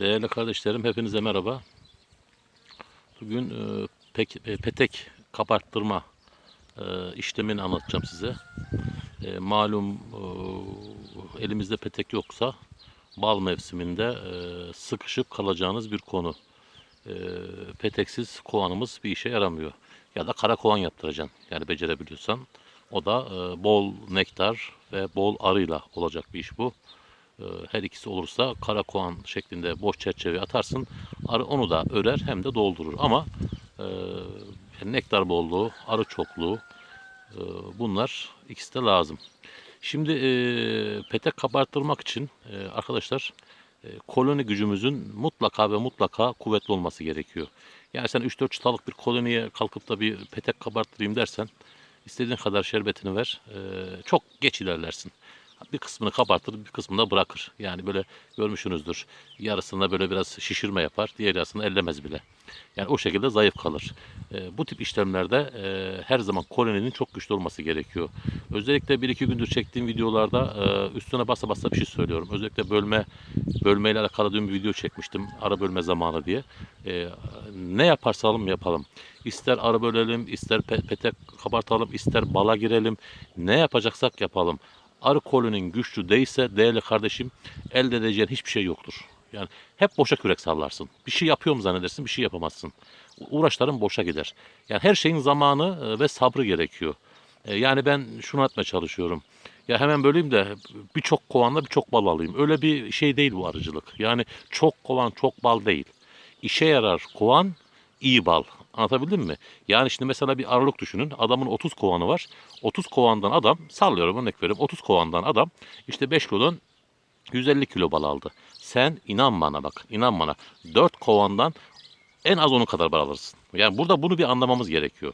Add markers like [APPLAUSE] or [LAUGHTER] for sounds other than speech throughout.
Değerli kardeşlerim hepinize merhaba. Bugün e, pek, e, petek kabarttırma e, işlemini anlatacağım size. E, malum e, elimizde petek yoksa bal mevsiminde e, sıkışıp kalacağınız bir konu. E, peteksiz kovanımız bir işe yaramıyor. Ya da kara kovan yaptıracaksın. Yani becerebiliyorsan. O da e, bol nektar ve bol arıyla olacak bir iş bu. Ee, Her ikisi olursa kara koğan şeklinde boş çerçeve atarsın. Onu da örer hem de doldurur. Ama e, nektar bolluğu, arı çokluğu e, bunlar ikisi de lazım. Şimdi e, petek kabarttırmak için e, arkadaşlar e, koloni gücümüzün mutlaka ve mutlaka kuvvetli olması gerekiyor. Yani sen 3-4 çıtalık bir koloniye kalkıp da bir petek kabarttırayım dersen istediğin kadar şerbetini ver. e, çok geç ilerlersin bir kısmını kabartır, bir kısmını da bırakır. Yani böyle görmüşsünüzdür. Yarısında böyle biraz şişirme yapar, diğer yarısını ellemez bile. Yani o şekilde zayıf kalır. E, bu tip işlemlerde e, her zaman koloninin çok güçlü olması gerekiyor. Özellikle bir iki gündür çektiğim videolarda e, üstüne basa basa bir şey söylüyorum. Özellikle bölme bölmeyle alakalı dün bir video çekmiştim. Ara bölme zamanı diye. E, ne yaparsalım yapalım. İster ara bölelim, ister pe- petek kabartalım, ister bala girelim. Ne yapacaksak yapalım arı koloninin güçlü değilse değerli kardeşim elde edeceğin hiçbir şey yoktur. Yani hep boşa kürek sallarsın. Bir şey yapıyorum zannedersin bir şey yapamazsın. Uğraşların boşa gider. Yani her şeyin zamanı e, ve sabrı gerekiyor. E, Yani ben şunu atmaya çalışıyorum. Ya hemen böleyim de birçok kovanla birçok bal alayım. Öyle bir şey değil bu arıcılık. Yani çok kovan çok bal değil. İşe yarar kovan iyi bal. Anlatabildim mi? Yani şimdi mesela bir aralık düşünün. Adamın 30 kovanı var. 30 kovandan adam sallıyorum örnek veriyorum. 30 kovandan adam işte 5 kilonun 150 kilo bal aldı. Sen inan bana bak inan bana 4 kovandan en az onun kadar bal alırsın. Yani burada bunu bir anlamamız gerekiyor.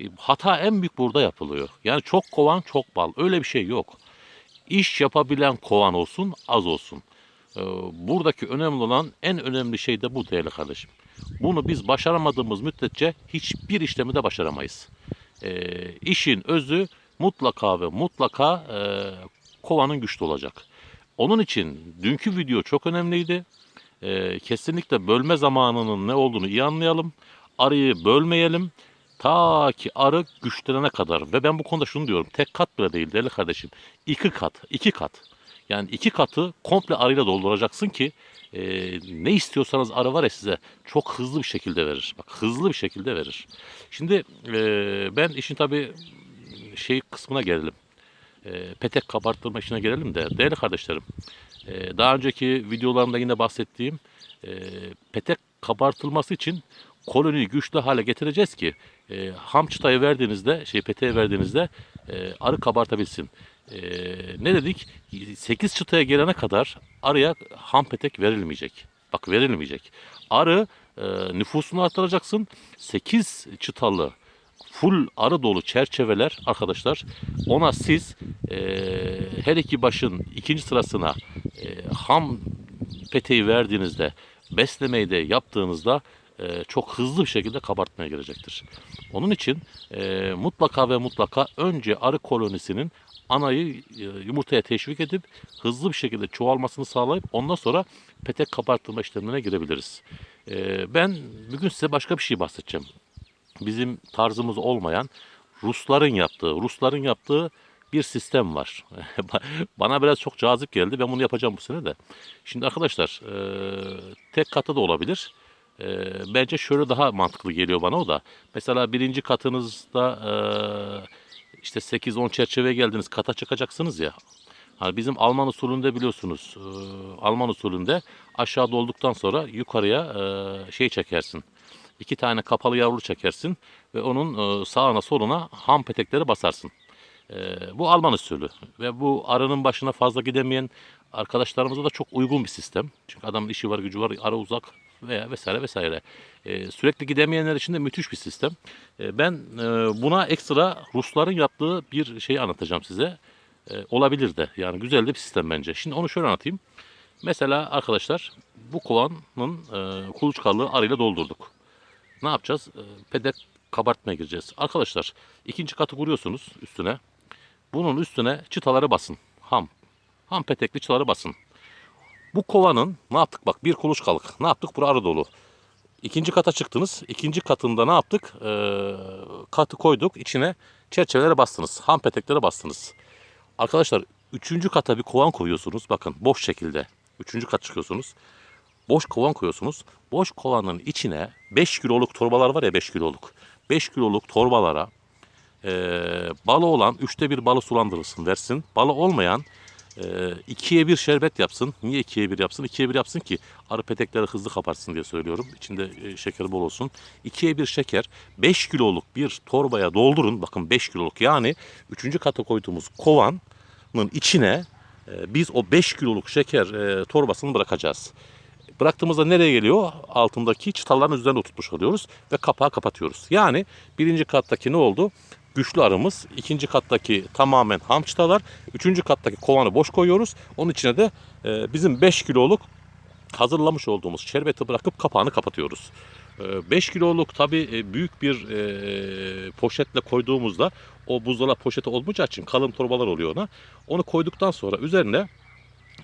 E, Hata en büyük burada yapılıyor. Yani çok kovan çok bal. Öyle bir şey yok. İş yapabilen kovan olsun az olsun. Ee, Buradaki önemli olan en önemli şey de bu değerli kardeşim. Bunu biz başaramadığımız müddetçe hiçbir işlemi de başaramayız. Ee, işin özü mutlaka ve mutlaka e, kovanın güçlü olacak. Onun için dünkü video çok önemliydi. Ee, kesinlikle bölme zamanının ne olduğunu iyi anlayalım. Arıyı bölmeyelim. Ta ki arı güçlenene kadar. Ve ben bu konuda şunu diyorum. Tek kat bile değil değerli kardeşim. İki kat, iki kat. Yani iki katı komple arıyla dolduracaksın ki e, ne istiyorsanız arı var ya size çok hızlı bir şekilde verir. Bak hızlı bir şekilde verir. Şimdi e, ben işin tabii şey kısmına gelelim. E, petek kabarttırma işine gelelim de değerli kardeşlerim. e, daha önceki videolarımda yine bahsettiğim e, petek kabartılması için koloniyi güçlü hale getireceğiz ki e, ham çıtayı verdiğinizde şey peteğe verdiğinizde e, arı kabartabilsin. E, ne dedik? 8 çıtaya gelene kadar arıya ham petek verilmeyecek. Bak verilmeyecek. Arı e, nüfusunu artıracaksın. 8 çıtalı full arı dolu çerçeveler arkadaşlar ona siz e, her iki başın ikinci sırasına e, ham peteği verdiğinizde beslemeyi de yaptığınızda e, çok hızlı bir şekilde kabartmaya girecektir. Onun için e, mutlaka ve mutlaka önce arı kolonisinin anayı e, yumurtaya teşvik edip hızlı bir şekilde çoğalmasını sağlayıp ondan sonra petek kabartma işlemine girebiliriz. E, ben bugün size başka bir şey bahsedeceğim. Bizim tarzımız olmayan Rusların yaptığı, Rusların yaptığı bir sistem var. [LAUGHS] Bana biraz çok cazip geldi. Ben bunu yapacağım bu sene de. Şimdi arkadaşlar e, tek katı da olabilir. E, bence şöyle daha mantıklı geliyor bana o da. Mesela birinci katınızda e, işte 8-10 çerçeve geldiniz kata çıkacaksınız ya. Hani bizim Alman usulünde biliyorsunuz. e, Alman usulünde aşağı dolduktan sonra yukarıya e, şey çekersin. İki tane kapalı yavru çekersin ve onun e, sağına soluna ham petekleri basarsın. E, bu Alman usulü ve bu arının başına fazla gidemeyen arkadaşlarımıza da çok uygun bir sistem. Çünkü adamın işi var, gücü var, ara uzak veya vesaire vesaire. E, sürekli gidemeyenler için de müthiş bir sistem. E, ben e, buna ekstra Rusların yaptığı bir şey anlatacağım size. E, olabilir de yani güzel de bir sistem bence. Şimdi onu şöyle anlatayım. Mesela arkadaşlar bu kovanın e, kuluçkalığı arıyla doldurduk. Ne yapacağız? E, pedek kabartmaya gireceğiz. Arkadaşlar ikinci katı kuruyorsunuz üstüne. Bunun üstüne çıtaları basın. Ham. Ham petekli çıtaları basın. Bu kovanın ne yaptık bak bir kuluçkalık. Ne yaptık? Bura arı dolu. İkinci kata çıktınız. İkinci katında ne yaptık? Ee, katı koyduk. içine çerçevelere bastınız. Ham peteklere bastınız. Arkadaşlar üçüncü kata bir kovan koyuyorsunuz. Bakın boş şekilde. Üçüncü kat çıkıyorsunuz. Boş kovan koyuyorsunuz. Boş kovanın içine 5 kiloluk torbalar var ya 5 kiloluk. 5 kiloluk torbalara e, balı olan üçte bir balı sulandırırsın versin. Balı olmayan e, ikiye bir şerbet yapsın. Niye ikiye bir yapsın? İkiye bir yapsın ki arı petekleri hızlı kaparsın diye söylüyorum. İçinde e, şeker bol olsun. İkiye bir şeker 5 kiloluk bir torbaya doldurun. Bakın 5 kiloluk yani üçüncü kata koyduğumuz kovanın içine e, biz o 5 kiloluk şeker e, torbasını bırakacağız. Bıraktığımızda nereye geliyor? Altındaki çıtaların üzerine tutmuş oluyoruz ve kapağı kapatıyoruz. Yani birinci kattaki ne oldu? Güçlü arımız. ikinci kattaki tamamen ham çıtalar. Üçüncü kattaki kovanı boş koyuyoruz. Onun içine de e, bizim 5 kiloluk hazırlamış olduğumuz şerbeti bırakıp kapağını kapatıyoruz. 5 kiloluk tabi büyük bir e, poşetle koyduğumuzda o buzdolabı poşeti olmayacağı için kalın torbalar oluyor ona. Onu koyduktan sonra üzerine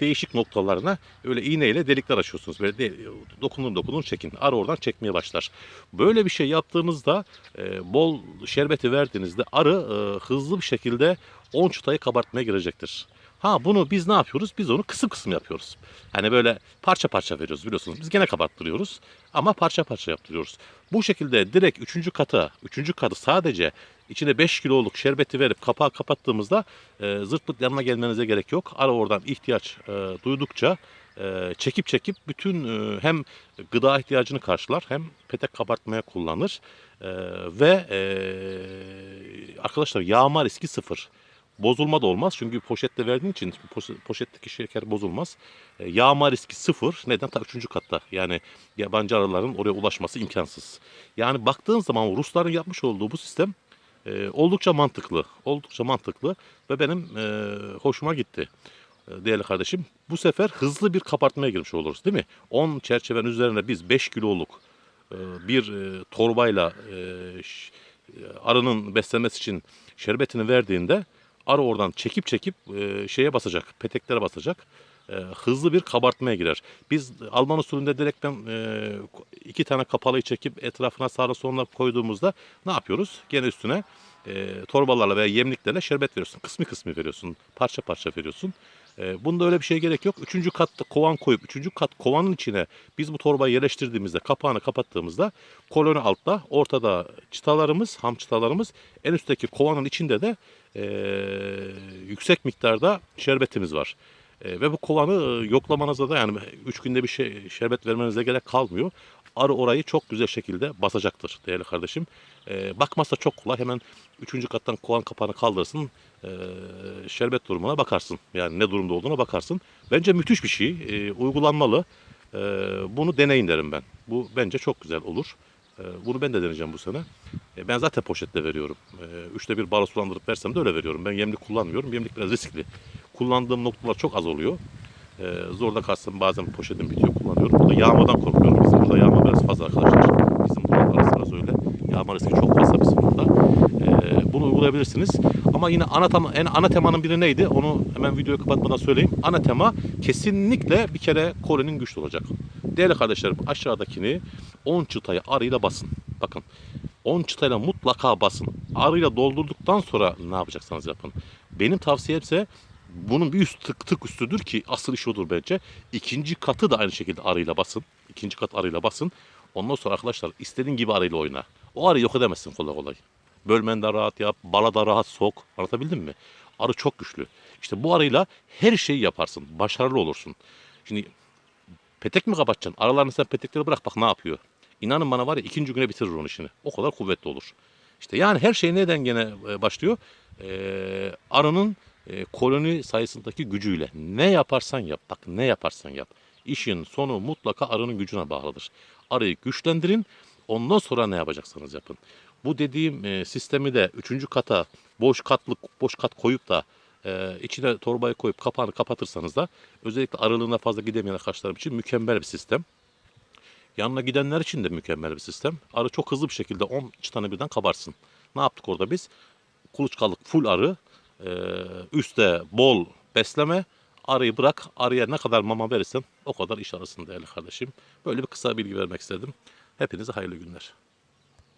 değişik noktalarına öyle iğneyle delikler açıyorsunuz. Böyle de, dokunun dokunun çekin. Arı oradan çekmeye başlar. Böyle bir şey yaptığınızda e, bol şerbeti verdiğinizde arı e, hızlı bir şekilde 10 çıtayı kabartmaya girecektir. Ha bunu biz ne yapıyoruz? Biz onu kısım kısım yapıyoruz. Hani böyle parça parça veriyoruz biliyorsunuz. Biz gene kabarttırıyoruz ama parça parça yaptırıyoruz. Bu şekilde direkt 3. kata, 3. katı sadece içine 5 kiloluk şerbeti verip kapağı kapattığımızda e, zırt yanına gelmenize gerek yok. Ara oradan ihtiyaç e, duydukça e, çekip çekip bütün e, hem gıda ihtiyacını karşılar hem petek kabartmaya kullanır. E, ve e, arkadaşlar yağma riski sıfır. Bozulma da olmaz çünkü poşette verdiğin için poş- poşetteki şeker bozulmaz. E, yağma riski sıfır. Neden? Ta üçüncü katta. Yani yabancı arıların oraya ulaşması imkansız. Yani baktığın zaman Rusların yapmış olduğu bu sistem e, oldukça mantıklı. Oldukça mantıklı ve benim e, hoşuma gitti. E, değerli kardeşim. Bu sefer hızlı bir kabartmaya girmiş oluruz değil mi? 10 çerçevenin üzerine biz 5 kiloluk e, bir e, torbayla e, arının beslenmesi için şerbetini verdiğinde arı oradan çekip çekip şeye basacak, peteklere basacak. E, hızlı bir kabartmaya girer. Biz Alman usulünde direkten e, iki tane kapalıyı çekip etrafına sağına soluna koyduğumuzda ne yapıyoruz? Gene üstüne e, torbalarla veya yemliklerle şerbet veriyorsun. Kısmı kısmı veriyorsun. Parça parça veriyorsun. E, bunda öyle bir şey gerek yok. Üçüncü katta kovan koyup üçüncü kat kovanın içine biz bu torbayı yerleştirdiğimizde kapağını kapattığımızda koloni altta ortada çıtalarımız ham çıtalarımız en üstteki kovanın içinde de e, yüksek miktarda şerbetimiz var. E, ve bu kovanı e, yoklamanıza da yani 3 günde bir şey şerbet vermenize gerek kalmıyor. Arı orayı çok güzel şekilde basacaktır değerli kardeşim. E, bakmazsa çok kolay hemen 3. kattan kovan kapağını kaldırırsın. E, şerbet durumuna bakarsın. Yani ne durumda olduğuna bakarsın. Bence müthiş bir şey. E, uygulanmalı. E, bunu deneyin derim ben. Bu bence çok güzel olur. E, bunu ben de deneyeceğim bu sene. E, ben zaten poşetle veriyorum. E, üçte bir bala sulandırıp versem de öyle veriyorum. Ben yemlik kullanmıyorum. Yemlik biraz riskli. Kullandığım noktalar çok az oluyor. Zorda kalsam bazen poşetim bitiyor kullanıyorum. Burada yağmadan korkuyorum. Bizim burada yağma biraz fazla arkadaşlar. Bizim burada arası öyle. Yağma riski çok fazla bizim burada. Bunu uygulayabilirsiniz. Ama yine ana, tema, en ana temanın biri neydi? Onu hemen videoyu kapatmadan söyleyeyim. Ana tema kesinlikle bir kere kolinin güçlü olacak. Değerli kardeşlerim aşağıdakini 10 çıtayı arıyla basın. Bakın 10 çıtayla mutlaka basın. Arıyla doldurduktan sonra ne yapacaksanız yapın. Benim tavsiyemse bunun bir üst tık tık üstüdür ki asıl iş odur bence. İkinci katı da aynı şekilde arıyla basın. İkinci kat arıyla basın. Ondan sonra arkadaşlar istediğin gibi arıyla oyna. O arıyı yok edemezsin kolay kolay. Bölmen de rahat yap, bala da rahat sok. Anlatabildim mi? Arı çok güçlü. İşte bu arıyla her şeyi yaparsın. Başarılı olursun. Şimdi petek mi kapatacaksın? Aralarını sen petekleri bırak bak ne yapıyor. İnanın bana var ya ikinci güne bitirir onun işini. O kadar kuvvetli olur. İşte yani her şey neden gene e, başlıyor? Ee, arının e, koloni sayısındaki gücüyle. Ne yaparsan yap. Bak ne yaparsan yap. İşin sonu mutlaka arının gücüne bağlıdır. Arıyı güçlendirin. Ondan sonra ne yapacaksanız yapın. Bu dediğim e, sistemi de üçüncü kata boş katlık boş kat koyup da e, içine torbayı koyup kapağını kapatırsanız da özellikle aralığına fazla gidemeyen arkadaşlarım için mükemmel bir sistem. Yanına gidenler için de mükemmel bir sistem. Arı çok hızlı bir şekilde 10 tane birden kabarsın. Ne yaptık orada biz? Kuluçkalık full arı, e, üstte bol besleme, Arıyı bırak, arıya ne kadar mama verirsen o kadar iş arasın değerli kardeşim. Böyle bir kısa bilgi vermek istedim. Hepinize hayırlı günler.